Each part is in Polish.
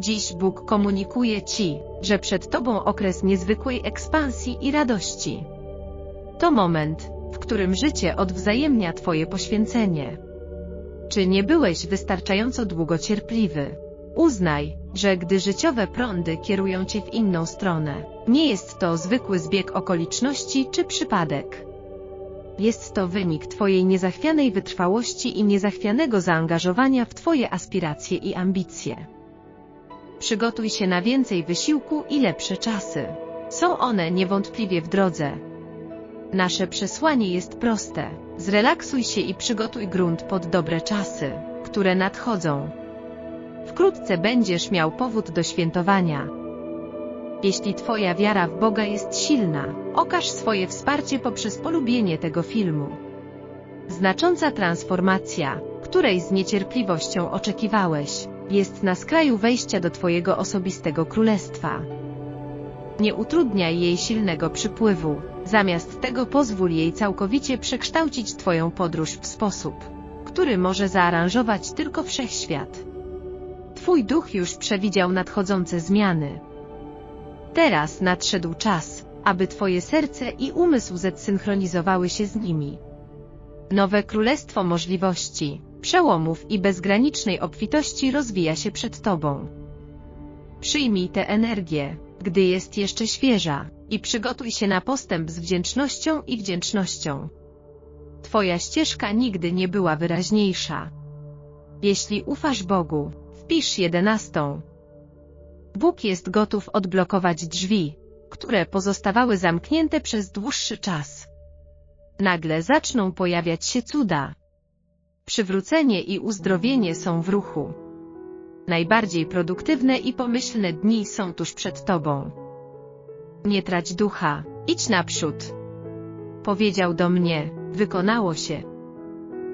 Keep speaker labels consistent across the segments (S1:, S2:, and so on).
S1: Dziś Bóg komunikuje Ci, że przed Tobą okres niezwykłej ekspansji i radości. To moment, w którym życie odwzajemnia Twoje poświęcenie. Czy nie byłeś wystarczająco długo cierpliwy? Uznaj, że gdy życiowe prądy kierują Cię w inną stronę, nie jest to zwykły zbieg okoliczności czy przypadek. Jest to wynik Twojej niezachwianej wytrwałości i niezachwianego zaangażowania w Twoje aspiracje i ambicje. Przygotuj się na więcej wysiłku i lepsze czasy. Są one niewątpliwie w drodze. Nasze przesłanie jest proste. Zrelaksuj się i przygotuj grunt pod dobre czasy, które nadchodzą. Wkrótce będziesz miał powód do świętowania. Jeśli Twoja wiara w Boga jest silna, okaż swoje wsparcie poprzez polubienie tego filmu. Znacząca transformacja, której z niecierpliwością oczekiwałeś, jest na skraju wejścia do Twojego osobistego królestwa. Nie utrudniaj jej silnego przypływu, zamiast tego pozwól jej całkowicie przekształcić Twoją podróż w sposób, który może zaaranżować tylko wszechświat. Twój duch już przewidział nadchodzące zmiany. Teraz nadszedł czas, aby Twoje serce i umysł zsynchronizowały się z nimi. Nowe królestwo możliwości, przełomów i bezgranicznej obfitości rozwija się przed Tobą. Przyjmij tę energię, gdy jest jeszcze świeża, i przygotuj się na postęp z wdzięcznością i wdzięcznością. Twoja ścieżka nigdy nie była wyraźniejsza. Jeśli ufasz Bogu, wpisz jedenastą. Bóg jest gotów odblokować drzwi, które pozostawały zamknięte przez dłuższy czas. Nagle zaczną pojawiać się cuda. Przywrócenie i uzdrowienie są w ruchu. Najbardziej produktywne i pomyślne dni są tuż przed Tobą. Nie trać ducha, idź naprzód. Powiedział do mnie, wykonało się.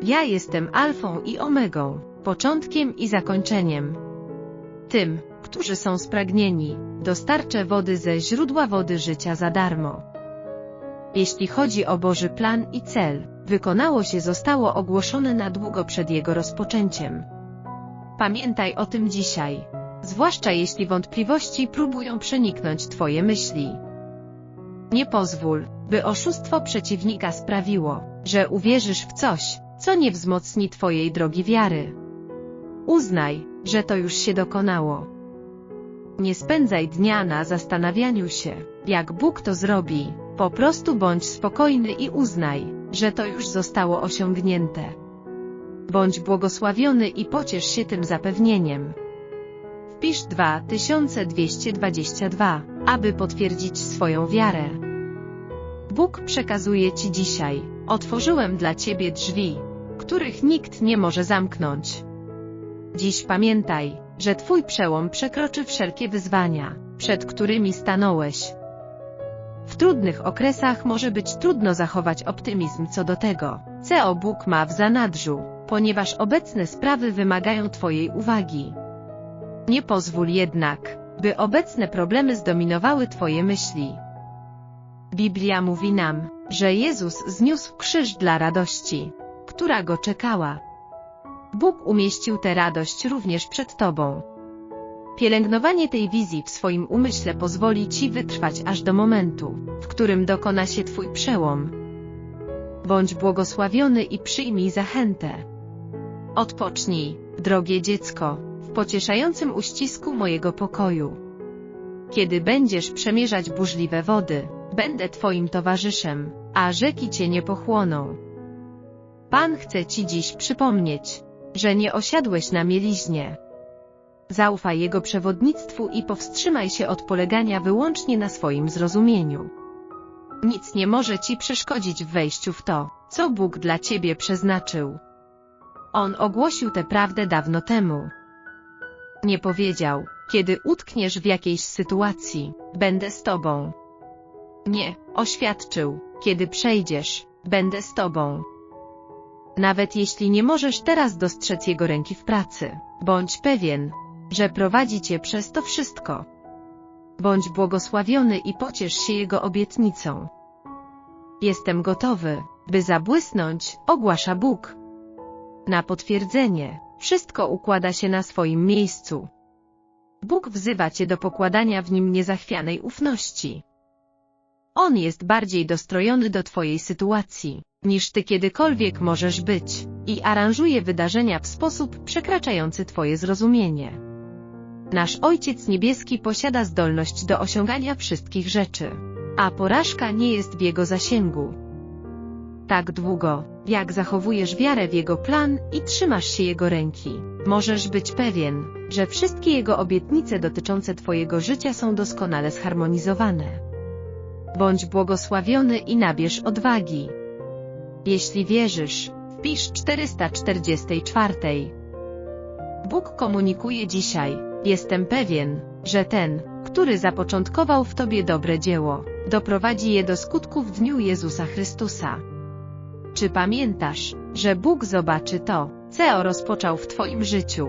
S1: Ja jestem alfą i omegą, początkiem i zakończeniem. Tym, którzy są spragnieni, dostarczę wody ze źródła wody życia za darmo. Jeśli chodzi o Boży plan i cel, wykonało się zostało ogłoszone na długo przed jego rozpoczęciem. Pamiętaj o tym dzisiaj, zwłaszcza jeśli wątpliwości próbują przeniknąć Twoje myśli. Nie pozwól, by oszustwo przeciwnika sprawiło, że uwierzysz w coś, co nie wzmocni Twojej drogi wiary. Uznaj, że to już się dokonało. Nie spędzaj dnia na zastanawianiu się, jak Bóg to zrobi, po prostu bądź spokojny i uznaj, że to już zostało osiągnięte. Bądź błogosławiony i pociesz się tym zapewnieniem. Wpisz 2222, aby potwierdzić swoją wiarę. Bóg przekazuje Ci dzisiaj, otworzyłem dla Ciebie drzwi, których nikt nie może zamknąć. Dziś pamiętaj, że Twój przełom przekroczy wszelkie wyzwania, przed którymi stanąłeś. W trudnych okresach może być trudno zachować optymizm co do tego, co Bóg ma w zanadrzu, ponieważ obecne sprawy wymagają Twojej uwagi. Nie pozwól jednak, by obecne problemy zdominowały Twoje myśli. Biblia mówi nam, że Jezus zniósł krzyż dla radości, która go czekała. Bóg umieścił tę radość również przed Tobą. Pielęgnowanie tej wizji w swoim umyśle pozwoli Ci wytrwać aż do momentu, w którym dokona się Twój przełom. Bądź błogosławiony i przyjmij zachętę. Odpocznij, drogie dziecko, w pocieszającym uścisku mojego pokoju. Kiedy będziesz przemierzać burzliwe wody, będę Twoim towarzyszem, a rzeki Cię nie pochłoną. Pan chce Ci dziś przypomnieć, że nie osiadłeś na mieliźnie. Zaufaj Jego przewodnictwu i powstrzymaj się od polegania wyłącznie na swoim zrozumieniu. Nic nie może Ci przeszkodzić w wejściu w to, co Bóg dla Ciebie przeznaczył. On ogłosił tę prawdę dawno temu. Nie powiedział, kiedy utkniesz w jakiejś sytuacji, będę z Tobą. Nie, oświadczył, kiedy przejdziesz, będę z Tobą. Nawet jeśli nie możesz teraz dostrzec Jego ręki w pracy, bądź pewien, że prowadzi Cię przez to wszystko. Bądź błogosławiony i pociesz się Jego obietnicą. Jestem gotowy, by zabłysnąć, ogłasza Bóg. Na potwierdzenie, wszystko układa się na swoim miejscu. Bóg wzywa cię do pokładania w nim niezachwianej ufności. On jest bardziej dostrojony do twojej sytuacji, niż ty kiedykolwiek możesz być, i aranżuje wydarzenia w sposób przekraczający twoje zrozumienie. Nasz Ojciec Niebieski posiada zdolność do osiągania wszystkich rzeczy, a porażka nie jest w Jego zasięgu. Tak długo, jak zachowujesz wiarę w Jego plan i trzymasz się Jego ręki, możesz być pewien, że wszystkie Jego obietnice dotyczące Twojego życia są doskonale zharmonizowane. Bądź błogosławiony i nabierz odwagi. Jeśli wierzysz, wpisz 444. Bóg komunikuje dzisiaj, jestem pewien, że ten, który zapoczątkował w Tobie dobre dzieło, doprowadzi je do skutku w dniu Jezusa Chrystusa. Czy pamiętasz, że Bóg zobaczy to, co rozpoczął w Twoim życiu?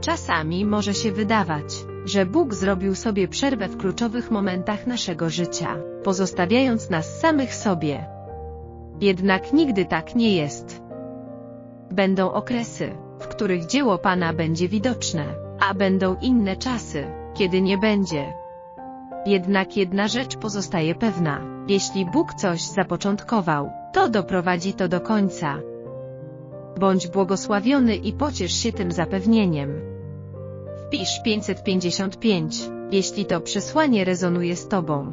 S1: Czasami może się wydawać, że Bóg zrobił sobie przerwę w kluczowych momentach naszego życia, pozostawiając nas samych sobie. Jednak nigdy tak nie jest. Będą okresy, w których dzieło Pana będzie widoczne, a będą inne czasy, kiedy nie będzie. Jednak jedna rzecz pozostaje pewna. Jeśli Bóg coś zapoczątkował, to doprowadzi to do końca. Bądź błogosławiony i pociesz się tym zapewnieniem. Wpisz 555, jeśli to przesłanie rezonuje z Tobą.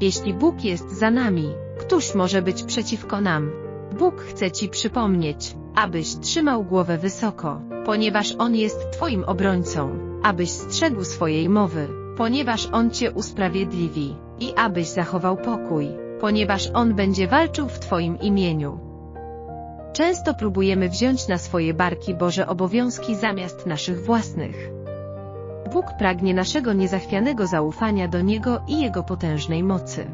S1: Jeśli Bóg jest za nami, któż może być przeciwko nam? Bóg chce Ci przypomnieć, abyś trzymał głowę wysoko, ponieważ On jest Twoim obrońcą, abyś strzegł swojej mowy, ponieważ On Cię usprawiedliwi, i abyś zachował pokój, ponieważ On będzie walczył w Twoim imieniu. Często próbujemy wziąć na swoje barki Boże obowiązki zamiast naszych własnych. Bóg pragnie naszego niezachwianego zaufania do Niego i Jego potężnej mocy.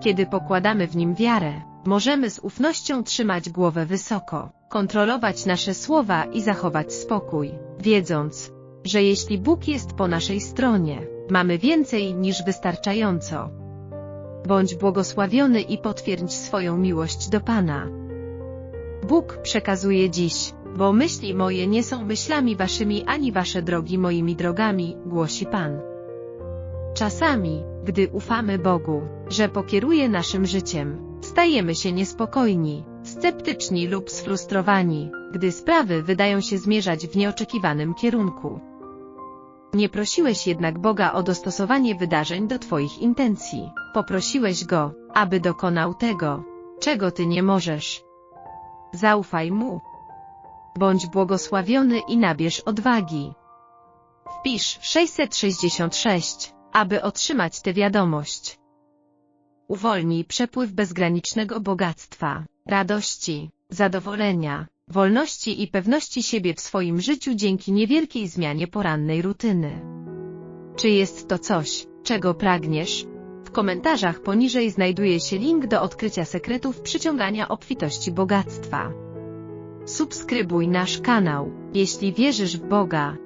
S1: Kiedy pokładamy w Nim wiarę, możemy z ufnością trzymać głowę wysoko, kontrolować nasze słowa i zachować spokój, wiedząc, że jeśli Bóg jest po naszej stronie, mamy więcej niż wystarczająco. Bądź błogosławiony i potwierdź swoją miłość do Pana. Bóg przekazuje dziś, bo myśli moje nie są myślami waszymi ani wasze drogi moimi drogami, głosi Pan. Czasami, gdy ufamy Bogu, że pokieruje naszym życiem, stajemy się niespokojni, sceptyczni lub sfrustrowani, gdy sprawy wydają się zmierzać w nieoczekiwanym kierunku. Nie prosiłeś jednak Boga o dostosowanie wydarzeń do Twoich intencji. Poprosiłeś Go, aby dokonał tego, czego Ty nie możesz. Zaufaj Mu. Bądź błogosławiony i nabierz odwagi. Wpisz 666, aby otrzymać tę wiadomość. Uwolnij przepływ bezgranicznego bogactwa, radości, zadowolenia, wolności i pewności siebie w swoim życiu dzięki niewielkiej zmianie porannej rutyny. Czy jest to coś, czego pragniesz? W komentarzach poniżej znajduje się link do odkrycia sekretów przyciągania obfitości bogactwa. Subskrybuj nasz kanał, jeśli wierzysz w Boga.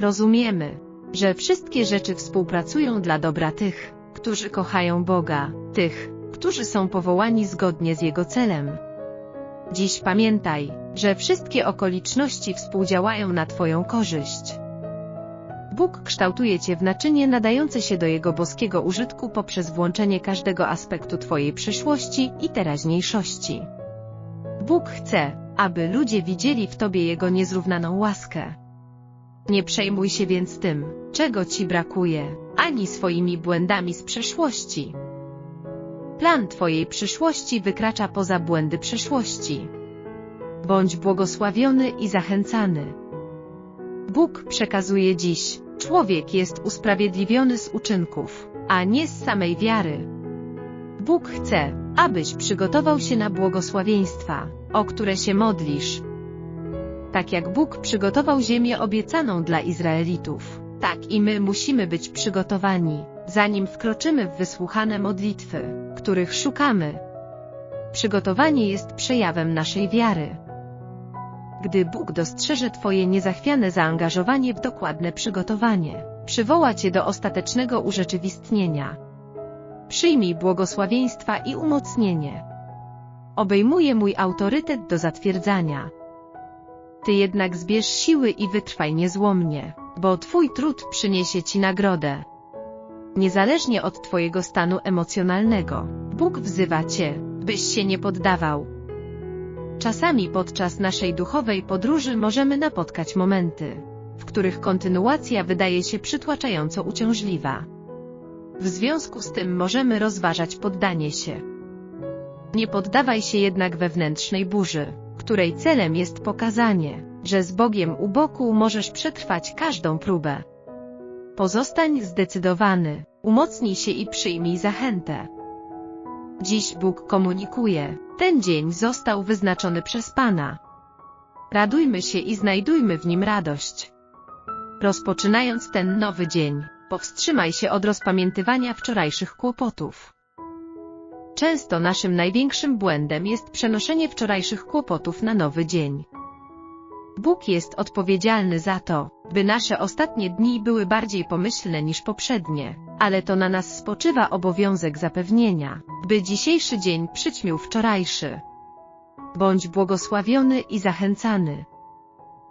S1: Rozumiemy, że wszystkie rzeczy współpracują dla dobra tych, którzy kochają Boga, tych, którzy są powołani zgodnie z Jego celem. Dziś pamiętaj, że wszystkie okoliczności współdziałają na Twoją korzyść. Bóg kształtuje Cię w naczynie nadające się do Jego boskiego użytku poprzez włączenie każdego aspektu Twojej przyszłości i teraźniejszości. Bóg chce, aby ludzie widzieli w Tobie Jego niezrównaną łaskę. Nie przejmuj się więc tym, czego Ci brakuje, ani swoimi błędami z przeszłości. Plan Twojej przyszłości wykracza poza błędy przeszłości. Bądź błogosławiony i zachęcany. Bóg przekazuje dziś, człowiek jest usprawiedliwiony z uczynków, a nie z samej wiary. Bóg chce, abyś przygotował się na błogosławieństwa, o które się modlisz. Tak jak Bóg przygotował ziemię obiecaną dla Izraelitów, tak i my musimy być przygotowani, zanim wkroczymy w wysłuchane modlitwy, których szukamy. Przygotowanie jest przejawem naszej wiary. Gdy Bóg dostrzeże Twoje niezachwiane zaangażowanie w dokładne przygotowanie, przywoła Cię do ostatecznego urzeczywistnienia. Przyjmij błogosławieństwa i umocnienie. Obejmuje mój autorytet do zatwierdzania. Ty jednak zbierz siły i wytrwaj niezłomnie. Bo Twój trud przyniesie Ci nagrodę. Niezależnie od Twojego stanu emocjonalnego, Bóg wzywa Cię, byś się nie poddawał. Czasami podczas naszej duchowej podróży możemy napotkać momenty, w których kontynuacja wydaje się przytłaczająco uciążliwa. W związku z tym możemy rozważać poddanie się. Nie poddawaj się jednak wewnętrznej burzy, której celem jest pokazanie, że z Bogiem u boku możesz przetrwać każdą próbę. Pozostań zdecydowany, umocnij się i przyjmij zachętę. Dziś Bóg komunikuje, ten dzień został wyznaczony przez Pana. Radujmy się i znajdujmy w nim radość. Rozpoczynając ten nowy dzień, powstrzymaj się od rozpamiętywania wczorajszych kłopotów. Często naszym największym błędem jest przenoszenie wczorajszych kłopotów na nowy dzień. Bóg jest odpowiedzialny za to, by nasze ostatnie dni były bardziej pomyślne niż poprzednie, ale to na nas spoczywa obowiązek zapewnienia, by dzisiejszy dzień przyćmił wczorajszy. Bądź błogosławiony i zachęcany.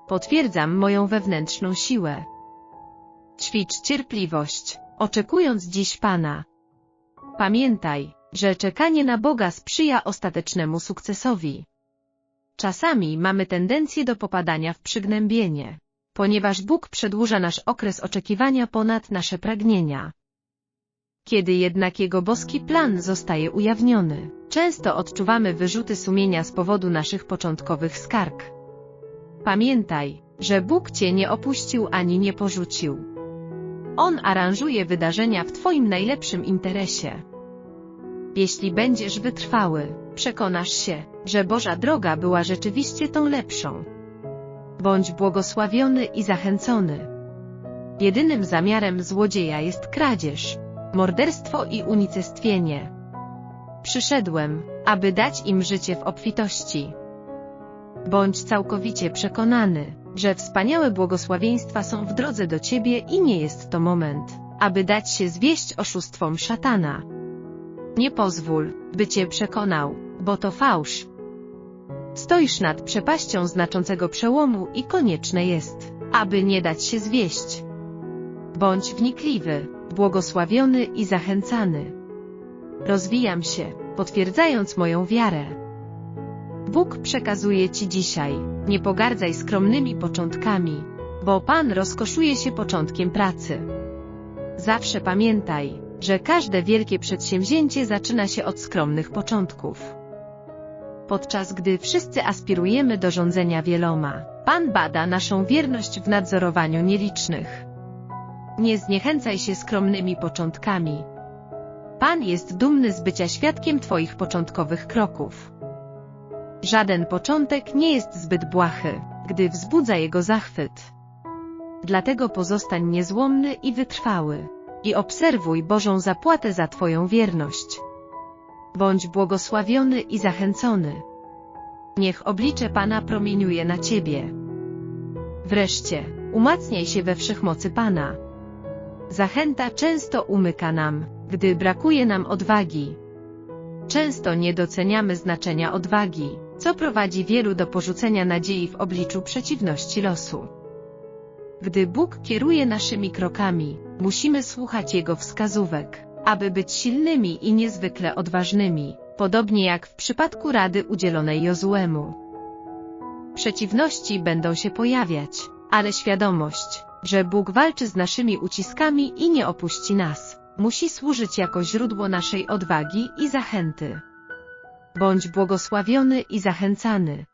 S1: Potwierdzam moją wewnętrzną siłę. Ćwicz cierpliwość, oczekując dziś Pana. Pamiętaj, że czekanie na Boga sprzyja ostatecznemu sukcesowi. Czasami mamy tendencję do popadania w przygnębienie, ponieważ Bóg przedłuża nasz okres oczekiwania ponad nasze pragnienia. Kiedy jednak Jego boski plan zostaje ujawniony, często odczuwamy wyrzuty sumienia z powodu naszych początkowych skarg. Pamiętaj, że Bóg Cię nie opuścił ani nie porzucił. On aranżuje wydarzenia w Twoim najlepszym interesie. Jeśli będziesz wytrwały, przekonasz się, że Boża droga była rzeczywiście tą lepszą. Bądź błogosławiony i zachęcony. Jedynym zamiarem złodzieja jest kradzież, morderstwo i unicestwienie. Przyszedłem, aby dać im życie w obfitości. Bądź całkowicie przekonany, że wspaniałe błogosławieństwa są w drodze do Ciebie i nie jest to moment, aby dać się zwieść oszustwom szatana. Nie pozwól, by Cię przekonał, bo to fałsz. Stoisz nad przepaścią znaczącego przełomu i konieczne jest, aby nie dać się zwieść. Bądź wnikliwy, błogosławiony i zachęcany. Rozwijam się, potwierdzając moją wiarę. Bóg przekazuje Ci dzisiaj, nie pogardzaj skromnymi początkami, bo Pan rozkoszuje się początkiem pracy. Zawsze pamiętaj, że każde wielkie przedsięwzięcie zaczyna się od skromnych początków. Podczas gdy wszyscy aspirujemy do rządzenia wieloma, Pan bada naszą wierność w nadzorowaniu nielicznych. Nie zniechęcaj się skromnymi początkami. Pan jest dumny z bycia świadkiem Twoich początkowych kroków. Żaden początek nie jest zbyt błahy, gdy wzbudza jego zachwyt. Dlatego pozostań niezłomny i wytrwały. I obserwuj Bożą zapłatę za Twoją wierność. Bądź błogosławiony i zachęcony. Niech oblicze Pana promieniuje na Ciebie. Wreszcie, umacniaj się we wszechmocy Pana. Zachęta często umyka nam, gdy brakuje nam odwagi. Często nie doceniamy znaczenia odwagi, co prowadzi wielu do porzucenia nadziei w obliczu przeciwności losu. Gdy Bóg kieruje naszymi krokami, musimy słuchać Jego wskazówek, aby być silnymi i niezwykle odważnymi, podobnie jak w przypadku rady udzielonej Jozuemu. Przeciwności będą się pojawiać, ale świadomość, że Bóg walczy z naszymi uciskami i nie opuści nas, musi służyć jako źródło naszej odwagi i zachęty. Bądź błogosławiony i zachęcany.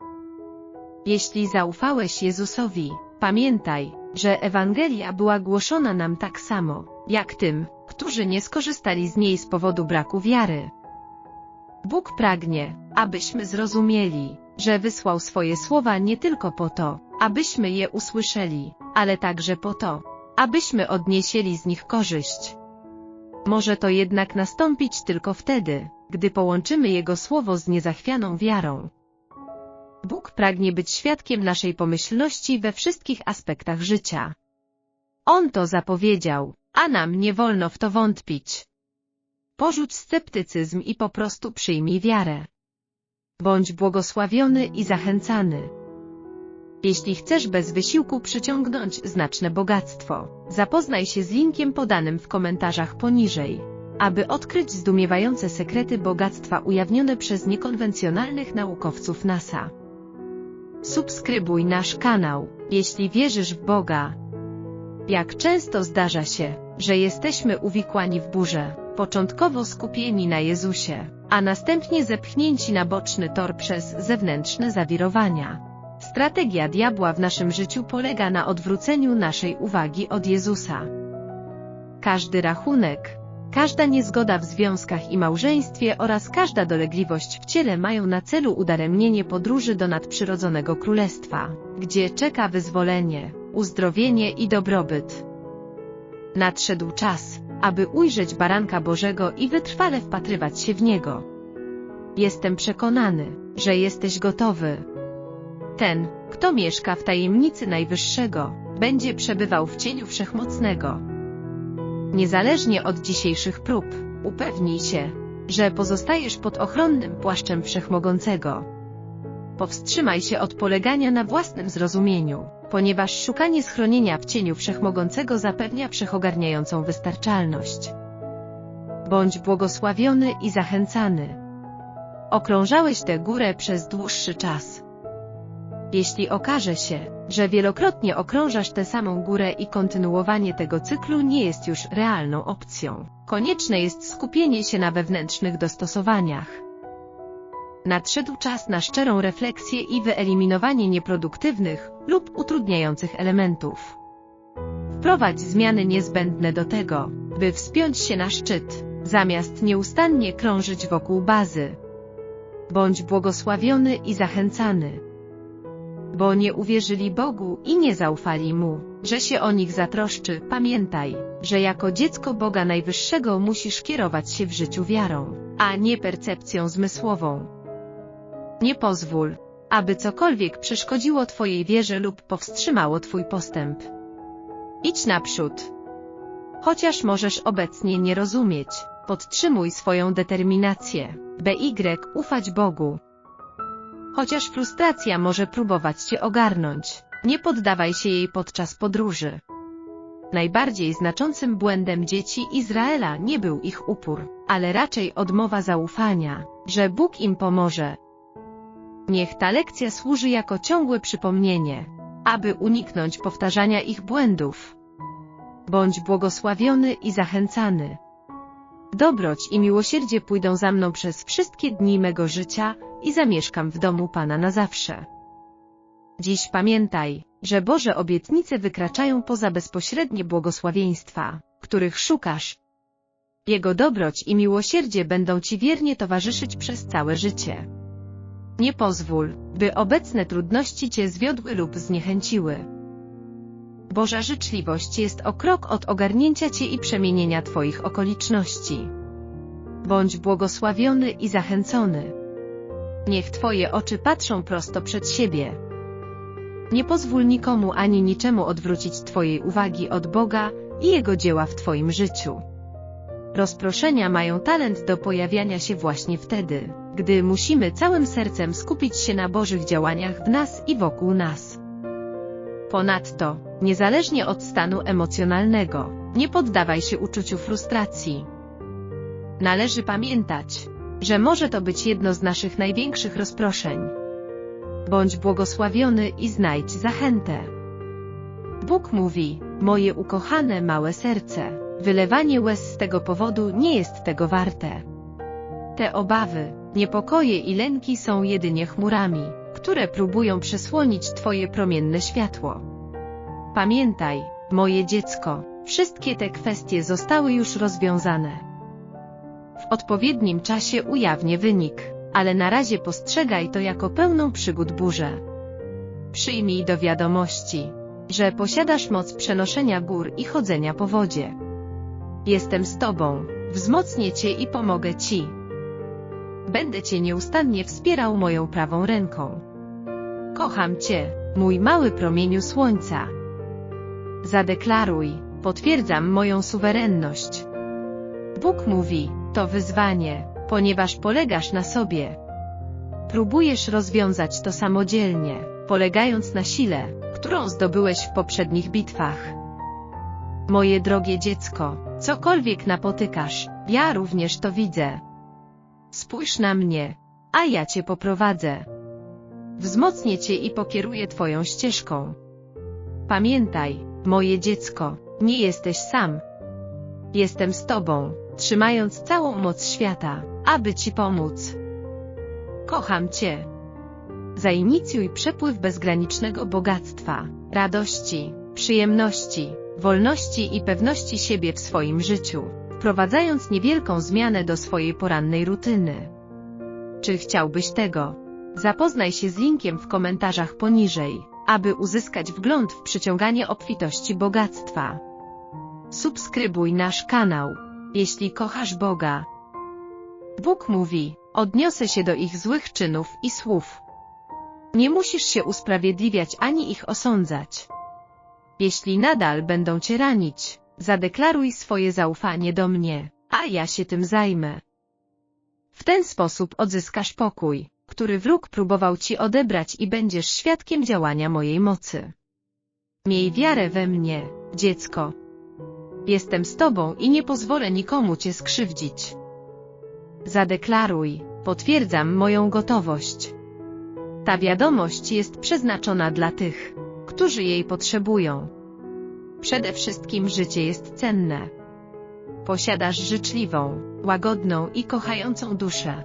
S1: Jeśli zaufałeś Jezusowi, pamiętaj, że Ewangelia była głoszona nam tak samo, jak tym, którzy nie skorzystali z niej z powodu braku wiary. Bóg pragnie, abyśmy zrozumieli, że wysłał swoje słowa nie tylko po to, abyśmy je usłyszeli, ale także po to, abyśmy odnieśli z nich korzyść. Może to jednak nastąpić tylko wtedy, gdy połączymy Jego słowo z niezachwianą wiarą. Bóg pragnie być świadkiem naszej pomyślności we wszystkich aspektach życia. On to zapowiedział, a nam nie wolno w to wątpić. Porzuć sceptycyzm i po prostu przyjmij wiarę. Bądź błogosławiony i zachęcany. Jeśli chcesz bez wysiłku przyciągnąć znaczne bogactwo, zapoznaj się z linkiem podanym w komentarzach poniżej, aby odkryć zdumiewające sekrety bogactwa ujawnione przez niekonwencjonalnych naukowców NASA. Subskrybuj nasz kanał, jeśli wierzysz w Boga. Jak często zdarza się, że jesteśmy uwikłani w burzę, początkowo skupieni na Jezusie, a następnie zepchnięci na boczny tor przez zewnętrzne zawirowania. Strategia diabła w naszym życiu polega na odwróceniu naszej uwagi od Jezusa. Każdy rachunek, każda niezgoda w związkach i małżeństwie oraz każda dolegliwość w ciele mają na celu udaremnienie podróży do nadprzyrodzonego królestwa, gdzie czeka wyzwolenie, uzdrowienie i dobrobyt. Nadszedł czas, aby ujrzeć baranka Bożego i wytrwale wpatrywać się w niego. Jestem przekonany, że jesteś gotowy. Ten, kto mieszka w tajemnicy Najwyższego, będzie przebywał w cieniu Wszechmocnego. Niezależnie od dzisiejszych prób, upewnij się, że pozostajesz pod ochronnym płaszczem Wszechmogącego. Powstrzymaj się od polegania na własnym zrozumieniu, ponieważ szukanie schronienia w cieniu Wszechmogącego zapewnia wszechogarniającą wystarczalność. Bądź błogosławiony i zachęcany. Okrążałeś tę górę przez dłuższy czas. Jeśli okaże się, że wielokrotnie okrążasz tę samą górę i kontynuowanie tego cyklu nie jest już realną opcją, konieczne jest skupienie się na wewnętrznych dostosowaniach. Nadszedł czas na szczerą refleksję i wyeliminowanie nieproduktywnych lub utrudniających elementów. Wprowadź zmiany niezbędne do tego, by wspiąć się na szczyt, zamiast nieustannie krążyć wokół bazy. Bądź błogosławiony i zachęcany bo nie uwierzyli Bogu i nie zaufali Mu, że się o nich zatroszczy. Pamiętaj, że jako dziecko Boga Najwyższego musisz kierować się w życiu wiarą, a nie percepcją zmysłową. Nie pozwól, aby cokolwiek przeszkodziło Twojej wierze lub powstrzymało Twój postęp. Idź naprzód. Chociaż możesz obecnie nie rozumieć, podtrzymuj swoją determinację, by ufać Bogu, Chociaż frustracja może próbować cię ogarnąć, nie poddawaj się jej podczas podróży. Najbardziej znaczącym błędem dzieci Izraela nie był ich upór, ale raczej odmowa zaufania, że Bóg im pomoże. Niech ta lekcja służy jako ciągłe przypomnienie, aby uniknąć powtarzania ich błędów. Bądź błogosławiony i zachęcany. Dobroć i miłosierdzie pójdą za mną przez wszystkie dni mego życia i zamieszkam w domu Pana na zawsze. Dziś pamiętaj, że Boże obietnice wykraczają poza bezpośrednie błogosławieństwa, których szukasz. Jego dobroć i miłosierdzie będą Ci wiernie towarzyszyć przez całe życie. Nie pozwól, by obecne trudności Cię zwiodły lub zniechęciły. Boża życzliwość jest o krok od ogarnięcia Cię i przemienienia Twoich okoliczności. Bądź błogosławiony i zachęcony. Niech Twoje oczy patrzą prosto przed siebie. Nie pozwól nikomu ani niczemu odwrócić Twojej uwagi od Boga i Jego dzieła w Twoim życiu. Rozproszenia mają talent do pojawiania się właśnie wtedy, gdy musimy całym sercem skupić się na Bożych działaniach w nas i wokół nas. Ponadto, niezależnie od stanu emocjonalnego, nie poddawaj się uczuciu frustracji. Należy pamiętać, że może to być jedno z naszych największych rozproszeń. Bądź błogosławiony i znajdź zachętę. Bóg mówi, moje ukochane małe serce, wylewanie łez z tego powodu nie jest tego warte. Te obawy, niepokoje i lęki są jedynie chmurami, które próbują przesłonić Twoje promienne światło. Pamiętaj, moje dziecko, wszystkie te kwestie zostały już rozwiązane. W odpowiednim czasie ujawnię wynik, ale na razie postrzegaj to jako pełną przygód burzę. Przyjmij do wiadomości, że posiadasz moc przenoszenia gór i chodzenia po wodzie. Jestem z Tobą, wzmocnię Cię i pomogę Ci. Będę Cię nieustannie wspierał moją prawą ręką. Kocham Cię, mój mały promieniu słońca. Zadeklaruj, potwierdzam moją suwerenność. Bóg mówi, to wyzwanie, ponieważ polegasz na sobie. Próbujesz rozwiązać to samodzielnie, polegając na sile, którą zdobyłeś w poprzednich bitwach. Moje drogie dziecko, cokolwiek napotykasz, ja również to widzę. Spójrz na mnie, a ja cię poprowadzę. Wzmocnię cię i pokieruję twoją ścieżką. Pamiętaj, moje dziecko, nie jesteś sam. Jestem z tobą, trzymając całą moc świata, aby ci pomóc. Kocham cię. Zainicjuj przepływ bezgranicznego bogactwa, radości, przyjemności, wolności i pewności siebie w swoim życiu, wprowadzając niewielką zmianę do swojej porannej rutyny. Czy chciałbyś tego? Zapoznaj się z linkiem w komentarzach poniżej, aby uzyskać wgląd w przyciąganie obfitości bogactwa. Subskrybuj nasz kanał, jeśli kochasz Boga. Bóg mówi, odniosę się do ich złych czynów i słów. Nie musisz się usprawiedliwiać ani ich osądzać. Jeśli nadal będą cię ranić, zadeklaruj swoje zaufanie do mnie, a ja się tym zajmę. W ten sposób odzyskasz pokój, który wróg próbował ci odebrać i będziesz świadkiem działania mojej mocy. Miej wiarę we mnie, dziecko. Jestem z tobą i nie pozwolę nikomu cię skrzywdzić. Zadeklaruj, potwierdzam moją gotowość. Ta wiadomość jest przeznaczona dla tych, którzy jej potrzebują. Przede wszystkim życie jest cenne. Posiadasz życzliwą, łagodną i kochającą duszę.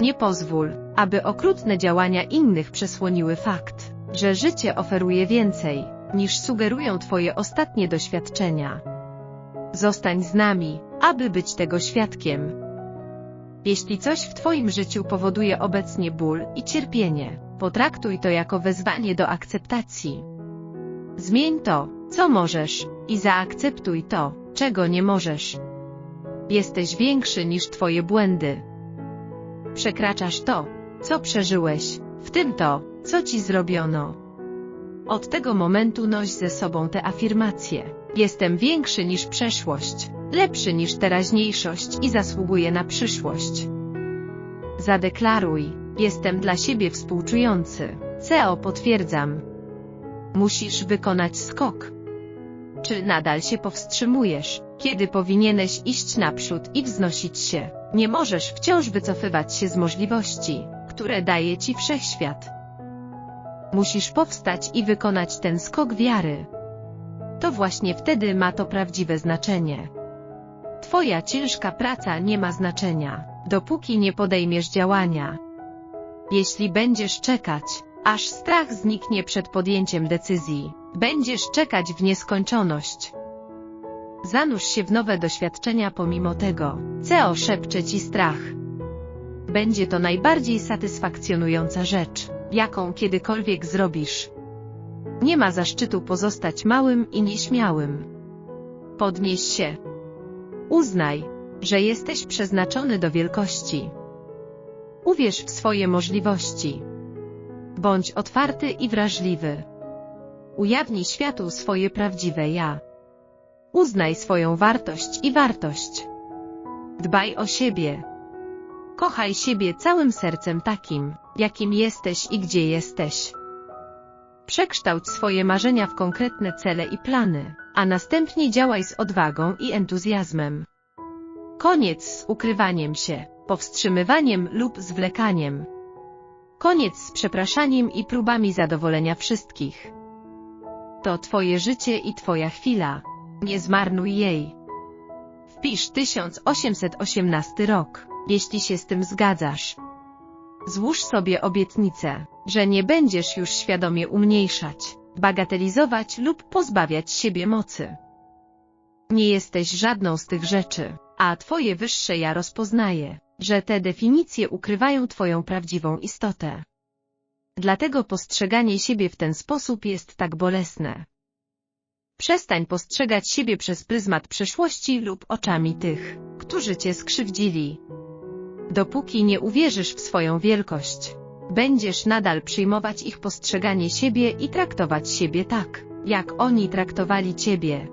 S1: Nie pozwól, aby okrutne działania innych przesłoniły fakt, że życie oferuje więcej, niż sugerują Twoje ostatnie doświadczenia. Zostań z nami, aby być tego świadkiem. Jeśli coś w Twoim życiu powoduje obecnie ból i cierpienie, potraktuj to jako wezwanie do akceptacji. Zmień to, co możesz, i zaakceptuj to, czego nie możesz. Jesteś większy niż Twoje błędy. Przekraczasz to, co przeżyłeś, w tym to, co Ci zrobiono. Od tego momentu noś ze sobą te afirmacje. Jestem większy niż przeszłość, lepszy niż teraźniejszość i zasługuję na przyszłość. Zadeklaruj, jestem dla siebie współczujący. CEO potwierdzam. Musisz wykonać skok. Czy nadal się powstrzymujesz, kiedy powinieneś iść naprzód i wznosić się? Nie możesz wciąż wycofywać się z możliwości, które daje ci wszechświat. Musisz powstać i wykonać ten skok wiary. To właśnie wtedy ma to prawdziwe znaczenie. Twoja ciężka praca nie ma znaczenia, dopóki nie podejmiesz działania. Jeśli będziesz czekać, aż strach zniknie przed podjęciem decyzji, będziesz czekać w nieskończoność. Zanurz się w nowe doświadczenia pomimo tego, co szepcze ci strach. Będzie to najbardziej satysfakcjonująca rzecz, jaką kiedykolwiek zrobisz. Nie ma zaszczytu pozostać małym i nieśmiałym. Podnieś się. Uznaj, że jesteś przeznaczony do wielkości. Uwierz w swoje możliwości. Bądź otwarty i wrażliwy. Ujawnij światu swoje prawdziwe ja. Uznaj swoją wartość i wartość. Dbaj o siebie. Kochaj siebie całym sercem takim, jakim jesteś i gdzie jesteś. Przekształć swoje marzenia w konkretne cele i plany, a następnie działaj z odwagą i entuzjazmem. Koniec z ukrywaniem się, powstrzymywaniem lub zwlekaniem. Koniec z przepraszaniem i próbami zadowolenia wszystkich. To Twoje życie i Twoja chwila. Nie zmarnuj jej. Wpisz 1818 rok, jeśli się z tym zgadzasz. Złóż sobie obietnicę, że nie będziesz już świadomie umniejszać, bagatelizować lub pozbawiać siebie mocy. Nie jesteś żadną z tych rzeczy, a Twoje wyższe ja rozpoznaje, że te definicje ukrywają Twoją prawdziwą istotę. Dlatego postrzeganie siebie w ten sposób jest tak bolesne. Przestań postrzegać siebie przez pryzmat przeszłości lub oczami tych, którzy cię skrzywdzili. Dopóki nie uwierzysz w swoją wielkość, będziesz nadal przyjmować ich postrzeganie siebie i traktować siebie tak, jak oni traktowali ciebie.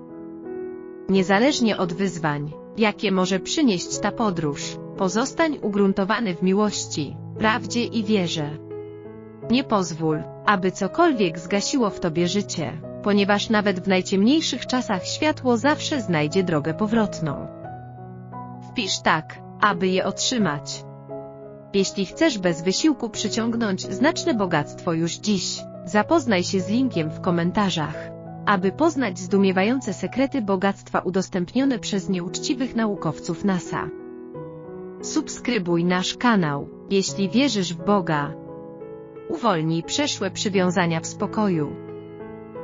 S1: Niezależnie od wyzwań, jakie może przynieść ta podróż, pozostań ugruntowany w miłości, prawdzie i wierze. Nie pozwól, aby cokolwiek zgasiło w tobie życie, ponieważ nawet w najciemniejszych czasach światło zawsze znajdzie drogę powrotną. Wpisz tak, aby je otrzymać. Jeśli chcesz bez wysiłku przyciągnąć znaczne bogactwo już dziś, zapoznaj się z linkiem w komentarzach, aby poznać zdumiewające sekrety bogactwa udostępnione przez nieuczciwych naukowców NASA. Subskrybuj nasz kanał, jeśli wierzysz w Boga. Uwolnij przeszłe przywiązania w spokoju.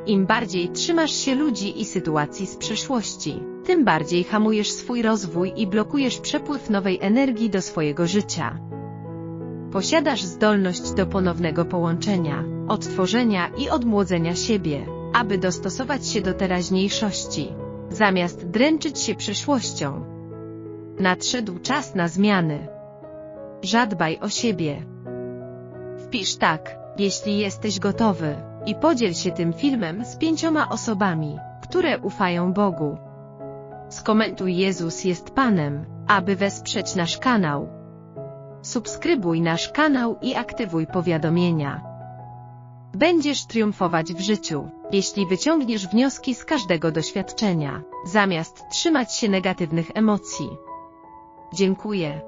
S1: Im bardziej trzymasz się ludzi i sytuacji z przeszłości, tym bardziej hamujesz swój rozwój i blokujesz przepływ nowej energii do swojego życia. Posiadasz zdolność do ponownego połączenia, odtworzenia i odmłodzenia siebie, aby dostosować się do teraźniejszości, zamiast dręczyć się przeszłością. Nadszedł czas na zmiany. Zadbaj o siebie. Wpisz tak, jeśli jesteś gotowy, i podziel się tym filmem z pięcioma osobami, które ufają Bogu. Skomentuj Jezus jest Panem, aby wesprzeć nasz kanał. Subskrybuj nasz kanał i aktywuj powiadomienia. Będziesz triumfować w życiu, jeśli wyciągniesz wnioski z każdego doświadczenia, zamiast trzymać się negatywnych emocji. Dziękuję.